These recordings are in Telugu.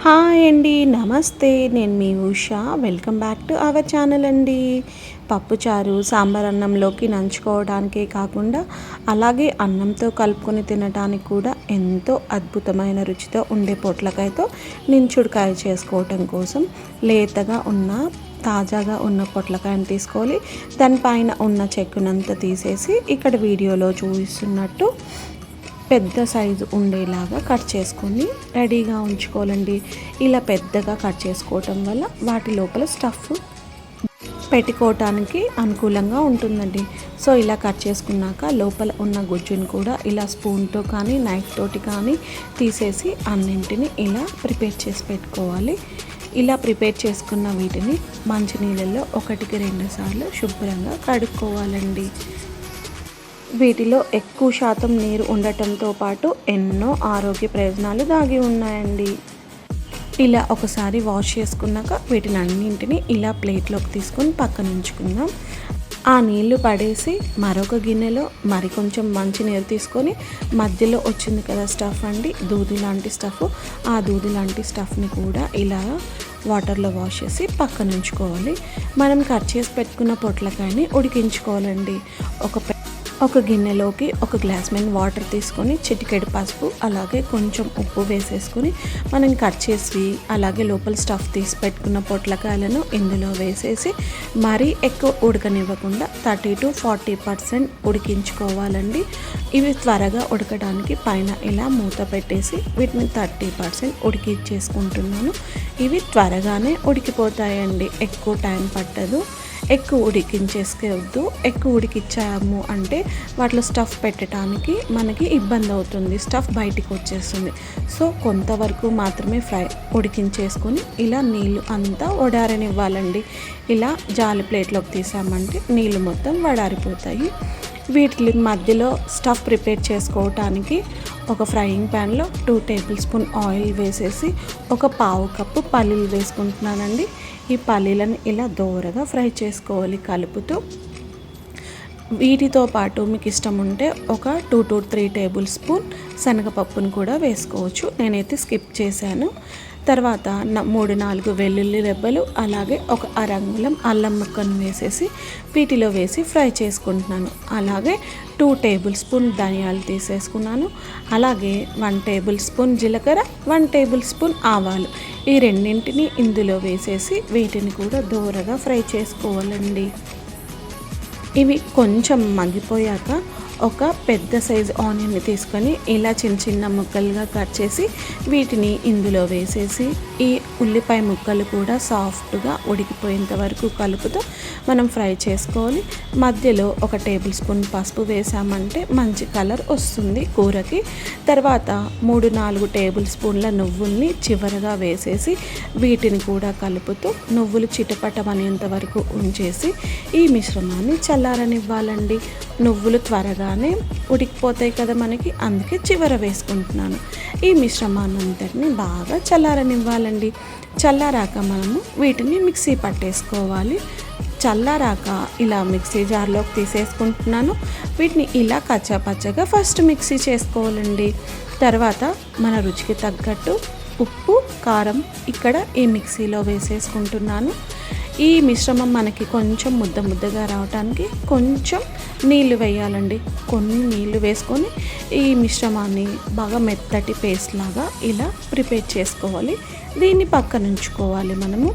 హాయ్ అండి నమస్తే. నేను మీ Usha. Welcome back to our channel అండి. పప్పుచారు సాంబార్ అన్నంలోకి నంచుకోవడానికే కాకుండా అలాగే అన్నంతో కలుపుకొని తినడానికి కూడా ఎంతో అద్భుతమైన రుచితో ఉండే పొట్లకాయతో నించుడుకాయ చేసుకోవటం కోసం లేతగా ఉన్న తాజాగా ఉన్న పొట్లకాయను తీసుకోవాలి. దానిపైన ఉన్న చెక్కునంతా తీసేసి ఇక్కడ వీడియోలో చూపిస్తున్నట్టు పెద్ద సైజు ఉండేలాగా కట్ చేసుకొని రెడీగా ఉంచుకోవాలండి. ఇలా పెద్దగా కట్ చేసుకోవటం వల్ల వాటి లోపల స్టఫ్ పెట్టుకోవటానికి అనుకూలంగా ఉంటుందండి. సో ఇలా కట్ చేసుకున్నాక లోపల ఉన్న గుజ్జును కూడా ఇలా స్పూన్తో కానీ నైఫ్ తోటి కానీ తీసేసి అన్నింటిని ఇలా ప్రిపేర్ చేసి పెట్టుకోవాలి. ఇలా ప్రిపేర్ చేసుకున్న వీటిని మంచినీళ్ళల్లో ఒకటికి రెండు సార్లు శుభ్రంగా కడుక్కోవాలండి. వీటిలో ఎక్కువ శాతం నీరు ఉండటంతో పాటు ఎన్నో ఆరోగ్య ప్రయోజనాలు దాగి ఉన్నాయండి. ఇలా ఒకసారి వాష్ చేసుకున్నాక వీటిని అన్నింటిని ఇలా ప్లేట్లోకి తీసుకొని పక్కన ఉంచుకుందాం. ఆ నీళ్ళు పడేసి మరొక గిన్నెలో మరి కొంచెం మంచి నీరు తీసుకొని మధ్యలో వచ్చింది కదా స్టఫ్ అండి దూది లాంటి స్టఫ్. ఆ దూది లాంటి స్టఫ్ని కూడా ఇలా వాటర్లో వాష్ చేసి పక్కన ఉంచుకోవాలి. మనం కట్ చేసి పెట్టుకున్న పొట్లకాయని ఉడికించుకోవాలండి. ఒక ఒక గిన్నెలోకి ఒక గ్లాస్ మీద వాటర్ తీసుకొని చిటికెడు పసుపు అలాగే కొంచెం ఉప్పు వేసేసుకొని మనం కట్ చేసి అలాగే లోపల స్టఫ్ తీసి పెట్టుకున్న పొట్లకాయలను ఇందులో వేసేసి మరీ ఎక్కువ ఉడకనివ్వకుండా థర్టీ టు ఫార్టీ పర్సెంట్ ఉడికించుకోవాలండి. ఇవి త్వరగా ఉడకడానికి పైన ఇలా మూత పెట్టేసి వీటిని థర్టీ పర్సెంట్ ఉడికించేసుకుంటున్నాను. ఇవి త్వరగానే ఉడికిపోతాయండి ఎక్కువ టైం పట్టదు. ఎక్కువ ఉడికించేసుకోవద్దు ఎక్కువ ఉడికిచ్చాము అంటే వాటిలో స్టఫ్ పెట్టడానికి మనకి ఇబ్బంది అవుతుంది. స్టఫ్ బయటికి వచ్చేస్తుంది. సో కొంతవరకు మాత్రమే ఫ్రై ఉడికించేసుకొని ఇలా నీళ్ళు అంతా వడారనివ్వాలండి ఇలా జాలి ప్లేట్లోకి తీసామంటే నీళ్ళు మొత్తం వడారిపోతాయి. వీటి మధ్యలో స్టఫ్ ప్రిపేర్ చేసుకోవటానికి ఒక ఫ్రైయింగ్ ప్యాన్లో టూ టేబుల్ స్పూన్ ఆయిల్ వేసేసి ఒక పావు కప్పు పల్లీలు వేసుకుంటున్నానండి. ఈ పల్లీలను ఇలా దోరగా ఫ్రై చేసుకోవాలి కలుపుతూ. వీటితో పాటు మీకు ఇష్టం ఉంటే ఒక two to three tablespoon శనగపప్పును కూడా వేసుకోవచ్చు. నేనైతే స్కిప్ చేశాను. తర్వాత మూడు నాలుగు వెల్లుల్లి రెబ్బలు అలాగే ఒక అరంగులం అల్లం ముక్కను వేసేసి వీటిలో వేసి ఫ్రై చేసుకుంటున్నాను. అలాగే టూ టేబుల్ స్పూన్ ధనియాలు తీసేసుకున్నాను. అలాగే వన్ టేబుల్ స్పూన్ జీలకర్ర వన్ టేబుల్ స్పూన్ ఆవాలు. ఈ రెండింటిని ఇందులో వేసేసి వీటిని కూడా దూరగా ఫ్రై చేసుకోవాలండి. ఇవి కొంచెం మగ్గిపోయాక ఒక పెద్ద సైజ్ ఆనియన్ని తీసుకొని ఇలా చిన్న చిన్న ముక్కలుగా కట్ చేసి వీటిని ఇందులో వేసేసి ఈ ఉల్లిపాయ ముక్కలు కూడా సాఫ్ట్గా ఉడికిపోయేంత వరకు కలుపుతూ మనం ఫ్రై చేసుకోవాలి. మధ్యలో ఒక టేబుల్ స్పూన్ పసుపు వేసామంటే మంచి కలర్ వస్తుంది కూరకి. తర్వాత మూడు నాలుగు టేబుల్ స్పూన్ల నువ్వుల్ని చివరగా వేసేసి వీటిని కూడా కలుపుతూ నువ్వులు చిటపటమనేంత వరకు ఉంచేసి ఈ మిశ్రమాన్ని చల్లారనివ్వాలండి. నువ్వులు త్వరగా త్వరగానే ఉడికిపోతాయి కదా మనకి అందుకే చివర వేసుకుంటున్నాను. ఈ మిశ్రమాన్ని అంతటిని బాగా చల్లారనివ్వాలండి. చల్లారాక మనము వీటిని మిక్సీ పట్టేసుకోవాలి. చల్లారాక ఇలా మిక్సీ జార్లోకి తీసేసుకుంటున్నాను. వీటిని ఇలా కచ్చాపచ్చగా ఫస్ట్ మిక్సీ చేసుకోవాలండి. తర్వాత మన రుచికి తగ్గట్టు ఉప్పు కారం ఇక్కడ ఈ మిక్సీలో వేసేసుకుంటున్నాను. ఈ మిశ్రమం మనకి కొంచెం ముద్ద ముద్దగా రావడానికి కొంచెం నీళ్ళు వేయాలండి. కొన్ని నీళ్ళు వేసుకొని ఈ మిశ్రమాన్ని బాగా మెత్తటి పేస్ట్ లాగా ఇలా ప్రిపేర్ చేసుకోవాలి. దీన్ని పక్కన ఉంచుకోవాలి మనము.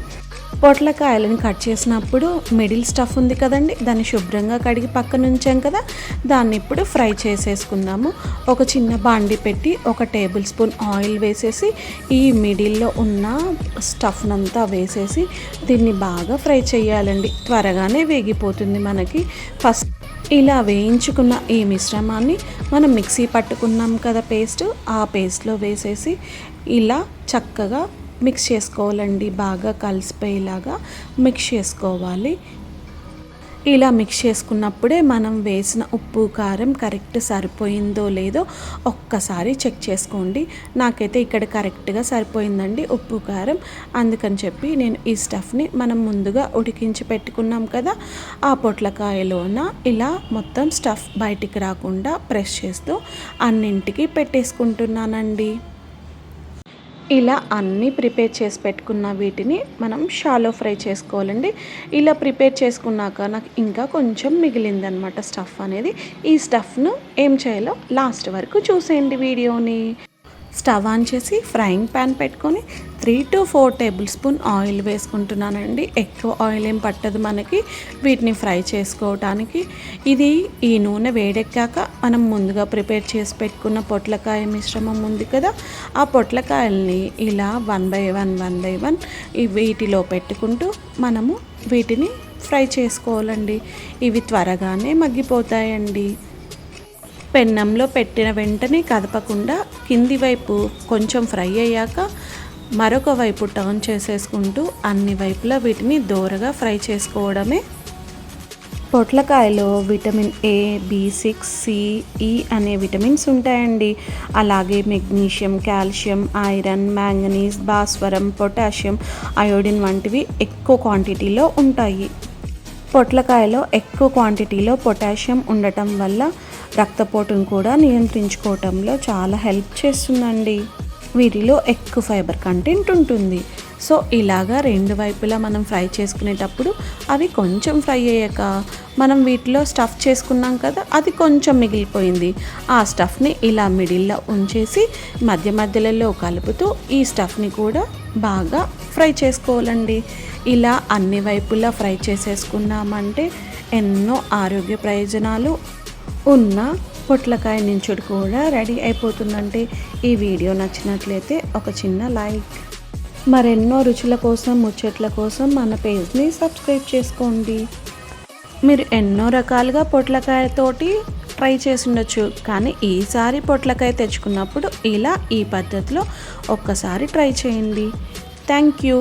పొట్లకాయలను కట్ చేసినప్పుడు మిడిల్ స్టఫ్ ఉంది కదండి దాన్ని శుభ్రంగా కడిగి పక్కన ఉంచాం కదా దాన్ని ఇప్పుడు ఫ్రై చేసేసుకుందాము. ఒక చిన్న బాండి పెట్టి ఒక టేబుల్ స్పూన్ ఆయిల్ వేసేసి ఈ మిడిల్లో ఉన్న స్టఫ్నంతా వేసేసి దీన్ని బాగా ఫ్రై చేయాలండి. త్వరగానే వేగిపోతుంది మనకి. ఫస్ట్ ఇలా వేయించుకున్న ఈ మిశ్రమాన్ని మనం మిక్సీ పట్టుకున్నాం కదా పేస్ట్ ఆ పేస్ట్లో వేసేసి ఇలా చక్కగా మిక్స్ చేసుకోవాలండి బాగా కలిసిపోయేలాగా మిక్స్ చేసుకోవాలి. ఇలా మిక్స్ చేసుకున్నప్పుడే మనం వేసిన ఉప్పు కారం కరెక్ట్ సరిపోయిందో లేదో ఒక్కసారి చెక్ చేసుకోండి. నాకైతే ఇక్కడ కరెక్ట్గా సరిపోయిందండి ఉప్పు కారం. అందుకని చెప్పి నేను ఈ స్టఫ్ని మనం ముందుగా ఉడికించి పెట్టుకున్నాం కదా ఆ పొట్లకాయలోన ఇలా మొత్తం స్టఫ్ బయటికి రాకుండా ప్రెస్ చేస్తూ అన్నింటికి పెట్టేసుకుంటున్నానండి. ఇలా అన్నీ ప్రిపేర్ చేసి పెట్టుకున్న వీటిని మనం షాలో ఫ్రై చేసుకోవాలండి. ఇలా ప్రిపేర్ చేసుకున్నాక నాకు ఇంకా కొంచెం మిగిలిందనమాట స్టఫ్ అనేది. ఈ స్టఫ్ను ఏం చేయాలో లాస్ట్ వరకు చూసేయండి వీడియోని. స్టవ్ ఆన్ చేసి ఫ్రైయింగ్ ప్యాన్ పెట్టుకొని three to four tablespoon oil వేసుకుంటున్నానండి. ఎక్కువ ఆయిల్ ఏం పట్టదు మనకి. వీటిని ఫ్రై చేసుకోవటానికి. ఇది ఈ నూనె వేడెక్కాక మనం ముందుగా ప్రిపేర్ చేసి పెట్టుకున్న పొట్లకాయ మిశ్రమం ఉంది కదా. ఆ పొట్లకాయల్ని ఇలా one by one one by one వీటిలో పెట్టుకుంటూ మనము వీటిని ఫ్రై చేసుకోవాలండి. ఇవి త్వరగానే మగ్గిపోతాయండి. పెన్నంలో పెట్టిన వెంటనే కదపకుండా కింది వైపు కొంచెం ఫ్రై అయ్యాక మరొక వైపు టర్న్ చేసేసుకుంటూ అన్ని వైపులా వీటిని దోరగా ఫ్రై చేసుకోవడమే. పొట్లకాయలో vitamin A B six C E అనే విటమిన్స్ ఉంటాయండి. అలాగే మెగ్నీషియం కాల్షియం ఐరన్ మ్యాంగనీస్ భాస్వరం పొటాషియం అయోడిన్ వంటివి ఎక్కువ క్వాంటిటీలో ఉంటాయి. పొట్లకాయలో ఎక్కువ క్వాంటిటీలో పొటాషియం ఉండటం వల్ల రక్తపోటును కూడా నియంత్రించుకోవటంలో చాలా హెల్ప్ చేస్తుందండి. వీటిలో ఎక్కువ ఫైబర్ కంటెంట్ ఉంటుంది. సో ఇలాగా రెండు వైపులా మనం ఫ్రై చేసుకునేటప్పుడు అవి కొంచెం ఫ్రై అయ్యాక మనం వీటిలో స్టఫ్ చేసుకున్నాం కదా అది కొంచెం మిగిలిపోయింది. ఆ స్టఫ్ని ఇలా మిడిల్లో ఉంచేసి మధ్య మధ్యలలో కలుపుతూ ఈ స్టఫ్ని కూడా బాగా ఫ్రై చేసుకోవాలండి. ఇలా అన్ని వైపులా ఫ్రై చేసేసుకున్నామంటే ఎన్నో ఆరోగ్య ప్రయోజనాలు ఉన్న పొట్లకాయ నించుడు కూడా రెడీ అయిపోతుందంటే ఈ వీడియో నచ్చినట్లయితే ఒక చిన్న లైక్. మరెన్నో రుచుల కోసం ముచ్చట్ల కోసం మన పేజ్ని సబ్స్క్రైబ్ చేసుకోండి. మీరు ఎన్నో రకాలుగా పొట్లకాయతోటి ట్రై చేసి ఉండొచ్చు కానీ ఈసారి పొట్లకాయ తెచ్చుకున్నప్పుడు ఇలా ఈ పద్ధతిలో ఒక్కసారి ట్రై చేయండి. Thank you.